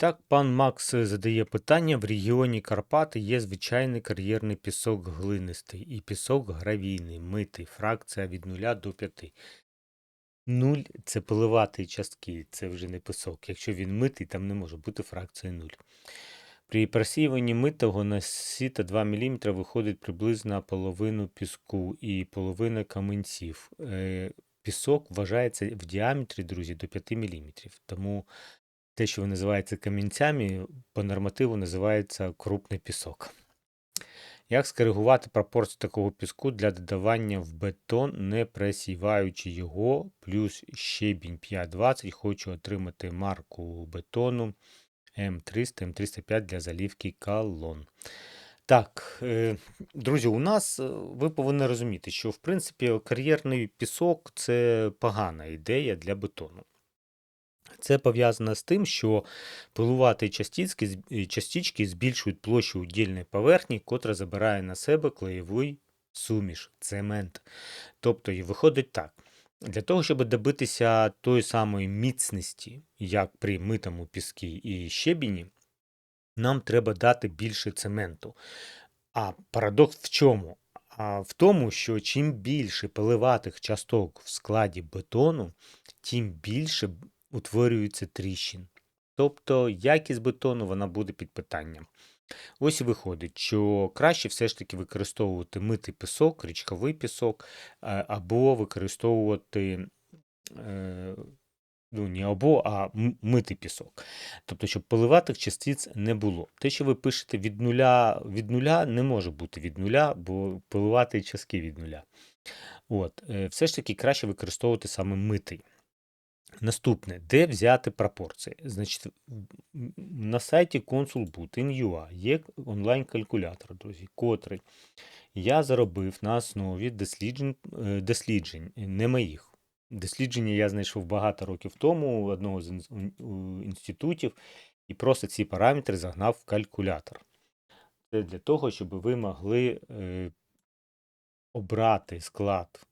так, пан Макс задає питання: в регіоні Карпати є звичайний кар'єрний пісок глинистий і пісок гравійний, митий, фракція від 0 до 5. Нуль це поливатий частки, це вже не пісок. Якщо він митий, там не може бути фракції 0. При просіюванні митого на сіта 2 мм виходить приблизно половину піску і половина каменців. Е, Пісок вважається в діаметрі, друзі, до 5 мм. Тому те, що називається камінцями, по нормативу називається крупний пісок. Як скоригувати пропорцію такого піску для додавання в бетон, не пресіваючи його, плюс щебінь 520, хочу отримати марку бетону М300, М305 для залівки колон. Так, е, друзі, у нас е, ви повинні розуміти, що в принципі кар'єрний пісок це погана ідея для бетону. Це пов'язано з тим, що пилуваті частички, е, частички збільшують площу удільної поверхні, котра забирає на себе клеєвий суміш, цемент. Тобто і виходить так. Для того, щоб добитися тої самої міцності, як при митому піскі і щебені, нам треба дати більше цементу. А парадокс в чому? А в тому, що чим більше поливатих часток в складі бетону, тим більше утворюється тріщин. Тобто якість бетону вона буде під питанням. Ось і виходить, що краще все ж таки використовувати митий пісок, річковий пісок, е, або використовувати е, ну, не або, а м- митий пісок. Тобто, щоб поливатих частиць не було. Те, що ви пишете від нуля, від нуля не може бути від нуля, бо поливати частки від нуля. От, е, все ж таки краще використовувати саме митий. Наступне, де взяти пропорції? Значить, на сайті consulboot.in.ua є онлайн-калькулятор, друзі, котрий я заробив на основі досліджень, е, досліджень не моїх. Дослідження я знайшов багато років тому у одного з інститутів і просто ці параметри загнав в калькулятор. Це для того, щоб ви могли е, обрати склад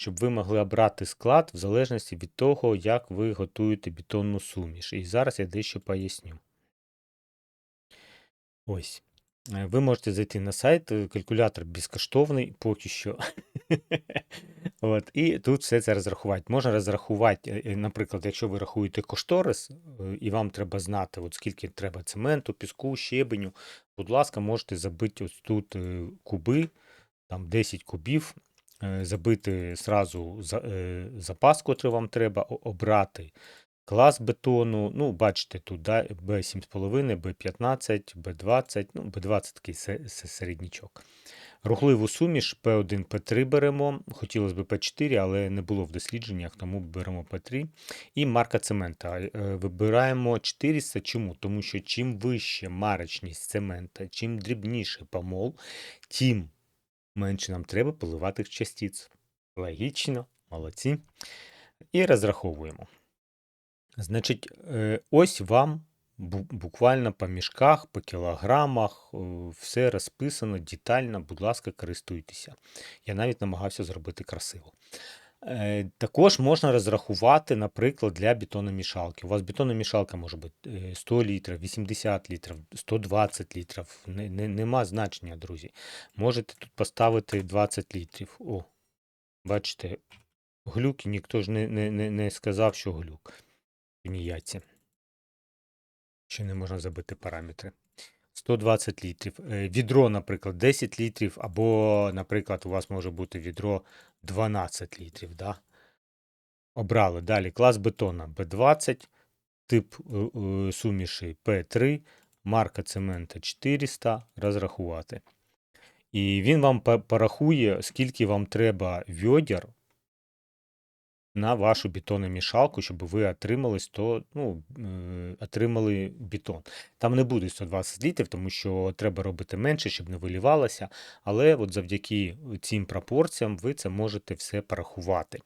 щоб ви могли обрати склад в залежності від того, як ви готуєте бетонну суміш. І зараз я дещо поясню. Ось. Е, Ви можете зайти на сайт, е, калькулятор безкоштовний поки що. От, і тут все це розрахувати. Можна розрахувати, е, наприклад, якщо ви рахуєте кошторис, і вам треба знати, от скільки треба цементу, піску, щебеню, будь ласка, можете забити ось тут куби, там 10 кубів, забити сразу е, запас, котрий вам треба, обрати клас бетону. Ну, бачите, тут да, B7,5, B15, B20, ну, B20 такий се- се- середнячок. Рухливу суміш P1, P3 беремо. Хотілося б P4, але не було в дослідженнях, тому беремо P3. І марка цемента. Е, Вибираємо 400. Чому? Тому що чим вище марочність цемента, чим дрібніше помол, тим менше нам треба поливатих частиць. Логічно, молодці. І розраховуємо. Значить, е, ось вам буквально по мішках, по кілограмах, е, все розписано детально, будь ласка, користуйтеся. Я навіть намагався зробити красиво. Е, Також можна розрахувати, наприклад, для бетономішалки. У вас бетономішалка може бути е, 100 літрів, 80 літрів, 120 літрів. Не, не, нема значення, друзі. Можете тут поставити 20 літрів. О, бачите, глюк, ніхто ж не, не, не, сказав, що глюк. Ніяці. Ще не можна забити параметри. 120 літрів. Е, Відро, наприклад, 10 літрів, або, наприклад, у вас може бути відро 12 літрів. Да? Обрали. Далі клас бетона B20, тип е, е, суміші P3, марка цемента 400, розрахувати. І він вам порахує, скільки вам треба відер на вашу бетономішалку, щоб ви отримали 100, ну, е, отримали бетон. Там не буде 120 літрів, тому що треба робити менше, щоб не вилівалося. Але от завдяки цим пропорціям ви це можете все порахувати.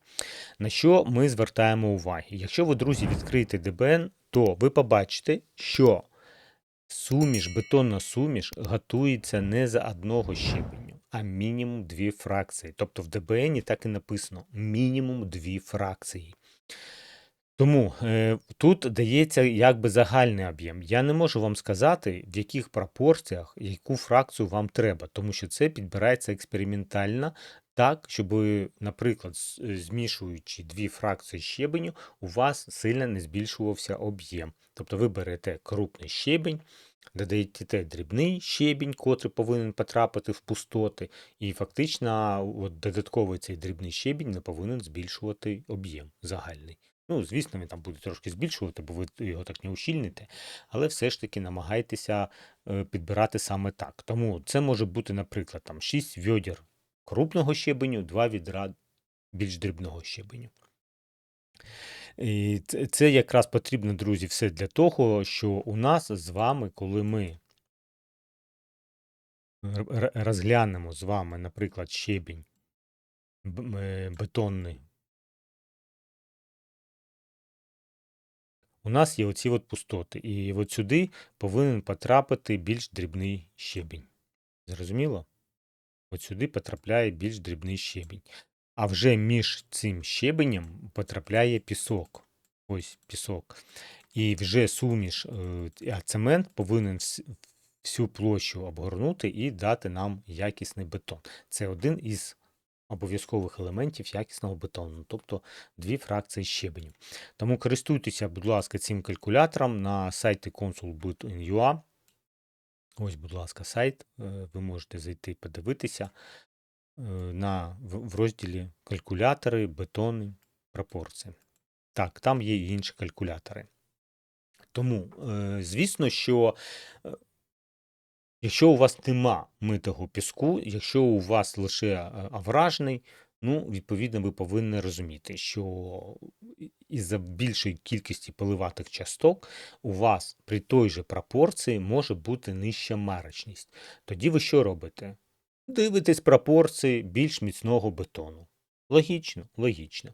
На що ми звертаємо увагу? Якщо ви, друзі, відкриєте ДБН, то ви побачите, що суміш, бетонна суміш готується не за одного щебеню, а мінімум дві фракції. Тобто в ДБН так і написано мінімум дві фракції. Тому е, тут дається якби загальний об'єм. Я не можу вам сказати, в яких пропорціях, яку фракцію вам треба, тому що це підбирається експериментально так, щоб, наприклад, е, змішуючи дві фракції щебеню, у вас сильно не збільшувався об'єм. Тобто ви берете крупний щебень, додаєте дрібний щебінь, котрий повинен потрапити в пустоти, і фактично от додатковий цей дрібний щебінь не повинен збільшувати об'єм загальний. Ну, звісно, він там буде трошки збільшувати, бо ви його так не ущільните, але все ж таки намагайтеся е, підбирати саме так. Тому це може бути, наприклад, там 6 відер крупного щебеню, 2 відра більш дрібного щебеню. І це, якраз потрібно, друзі, все для того, що у нас з вами, коли ми розглянемо з вами, наприклад, щебінь е, бетонний, у нас є оці от пустоти. І от сюди повинен потрапити більш дрібний щебінь. Зрозуміло? От сюди потрапляє більш дрібний щебінь. А вже між цим щебенем потрапляє пісок. Ось пісок. І вже суміш, е, а цемент повинен всю площу обгорнути і дати нам якісний бетон. Це один із обов'язкових елементів якісного бетону, тобто дві фракції щебеню. Тому користуйтеся, будь ласка, цим калькулятором на сайті consulbit.in.ua. Ось, будь ласка, сайт. е, Ви можете зайти подивитися на, в, розділі калькулятори, бетони, пропорції. Так, там є і інші калькулятори. Тому, е, звісно, що е, якщо у вас нема митого піску, якщо у вас лише е, авражний, ну, відповідно, ви повинні розуміти, що із-за більшої кількості поливатих часток у вас при той же пропорції може бути нижча марочність. Тоді ви що робите? Дивитесь пропорції більш міцного бетону. Логічно, логічно.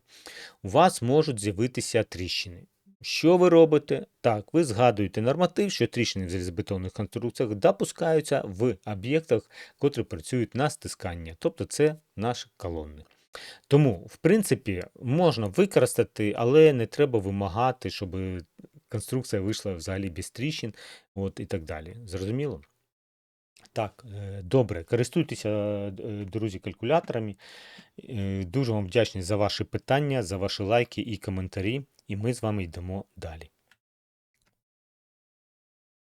У вас можуть з'явитися тріщини. Що ви робите? Так, ви згадуєте норматив, що тріщини в залізобетонних конструкціях допускаються в об'єктах, котрі працюють на стискання, тобто це наші колонни. Тому, в принципі, можна використати, але не треба вимагати, щоб конструкція вийшла взагалі без тріщин от, і так далі. Зрозуміло? Так, е, добре, користуйтеся, е, друзі, калькуляторами. Е, Дуже вам вдячний за ваші питання, за ваші лайки і коментарі. І ми з вами йдемо далі.